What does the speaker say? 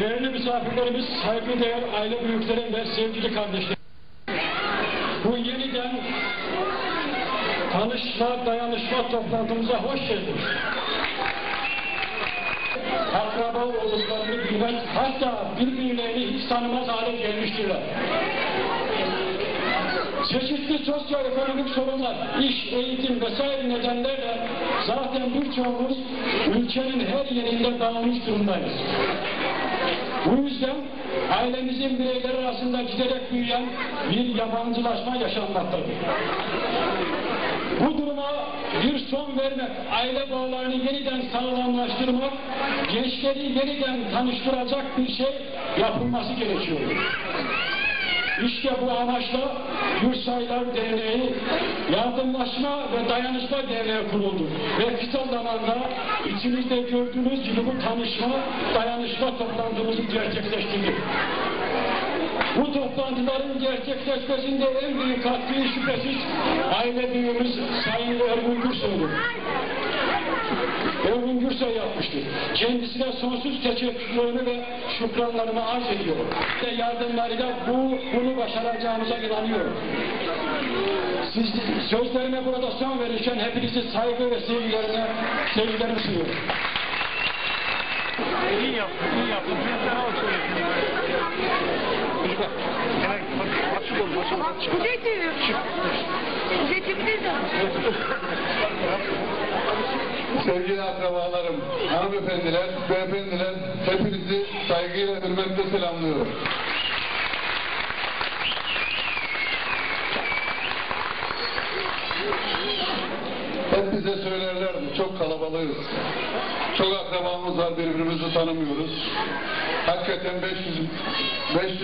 Değerli misafirlerimiz, saygıdeğer aile büyüklerim ve sevgili kardeşlerim. Bu yeniden tanışma, dayanışma toplantımıza hoş geldiniz. Akraba olduklarını bilmez, hatta birbirlerini hiç tanımaz hale gelmiştirler. Çeşitli sosyoekonomik sorunlar, iş, eğitim vesaire nedenlerle zaten birçoğumuz ülkenin her yerinde dağılmış durumdayız. Bu yüzden ailemizin bireyleri arasında giderek büyüyen bir yabancılaşma yaşanmaktadır. Bu duruma bir son vermek, aile bağlarını yeniden sağlamlaştırmak, gençleri yeniden tanıştıracak bir şey yapılması gerekiyor. İşte bu amaçla Yursaylar Derneği Yardımlaşma ve Dayanışma Derneği kuruldu. Ve kısa zamanda içimizde gördüğünüz gibi bu tanışma, dayanışma toplantımızı gerçekleştirdik. Bu toplantıların gerçekleşmesinde en büyük katkıyı şüphesiz aile büyüğümüz Sayın Ergun Gürsoy'dur. Ergun Gürsay yapmıştır. Kendisine sonsuz teşekkürlerimi ve şükranlarımı arz ediyorum. Ve yardımlarıyla bu, bunu başaracağımıza inanıyorum. Siz, sözlerime burada son verirken hepinizi saygı ve sevgilerine, sevgilerimi sunuyorum. İyi yaptın, iyi yaptın. Bir daha söylesin. Çocuklar, hemen açık olun, açık olun. Açık olun. Kuzeyciğim. Kuzeyciğim Sevgili akrabalarım, hanımefendiler, beyefendiler, hepinizi saygıyla, hürmetle selamlıyorum. Hep bize söylerlerdi, çok kalabalığız. Çok akrabamız var, birbirimizi tanımıyoruz. Hakikaten 500, 500